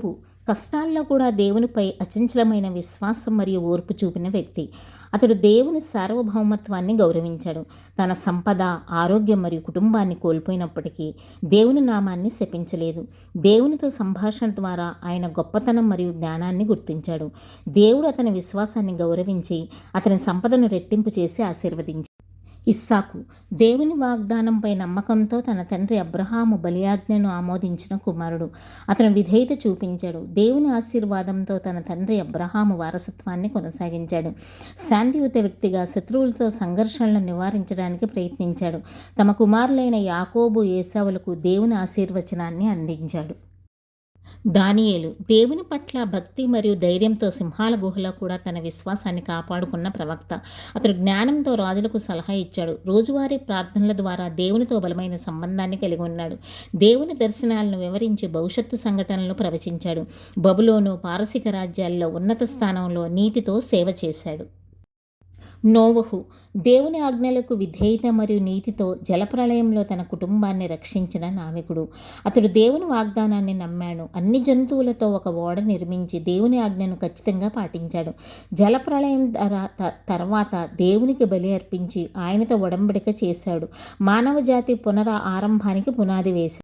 యోబు కష్టాల్లో కూడా దేవునిపై అచంచలమైన విశ్వాసం మరియు ఓర్పు చూపిన వ్యక్తి. అతడు దేవుని సార్వభౌమత్వాన్ని గౌరవించాడు. తన సంపద ఆరోగ్యం మరియు కుటుంబాన్ని కోల్పోయినప్పటికీ దేవుని నామాన్ని శపించలేదు. దేవునితో సంభాషణ ద్వారా ఆయన గొప్పతనం మరియు జ్ఞానాన్ని గుర్తించాడు. దేవుడు అతని విశ్వాసాన్ని గౌరవించి అతని సంపదను రెట్టింపు చేసి ఆశీర్వదించాడు. ఇస్సాకు దేవుని వాగ్దానంపై నమ్మకంతో తన తండ్రి అబ్రహాము బలియాజ్ఞను ఆమోదించిన కుమారుడు. అతను విధేయత చూపించాడు. దేవుని ఆశీర్వాదంతో తన తండ్రి అబ్రహాము వారసత్వాన్ని కొనసాగించాడు. శాంతియుత వ్యక్తిగా శత్రువులతో సంఘర్షణలను నివారించడానికి ప్రయత్నించాడు. తమ కుమారులైన యాకోబు ఏసావులకు దేవుని ఆశీర్వచనాన్ని అందించాడు. దానియేలు దేవుని పట్ల భక్తి మరియు ధైర్యంతో సింహాల గుహలో కూడా తన విశ్వాసాన్ని కాపాడుకున్న ప్రవక్త. అతడు జ్ఞానంతో రాజులకు సలహా ఇచ్చాడు. రోజువారీ ప్రార్థనల ద్వారా దేవునితో బలమైన సంబంధాన్ని కలిగి ఉన్నాడు. దేవుని దర్శనాలను వివరించి భవిష్యత్తు సంఘటనలను ప్రవచించాడు. బబులోను పారసిక రాజ్యాల్లో ఉన్నత స్థానంలో నీతితో సేవ చేశాడు. నోవహు దేవుని ఆజ్ఞలకు విధేయత మరియు నీతితో జలప్రళయంలో తన కుటుంబాన్ని రక్షించిన నావికుడు. అతడు దేవుని వాగ్దానాన్ని నమ్మాడు. అన్ని జంతువులతో ఒక ఓడ నిర్మించి దేవుని ఆజ్ఞను ఖచ్చితంగా పాటించాడు. జలప్రళయం తర్వాత దేవునికి బలి అర్పించి ఆయనతో ఒడంబడిక చేశాడు. మానవ జాతి పునర ఆరంభానికి పునాది వేశాడు.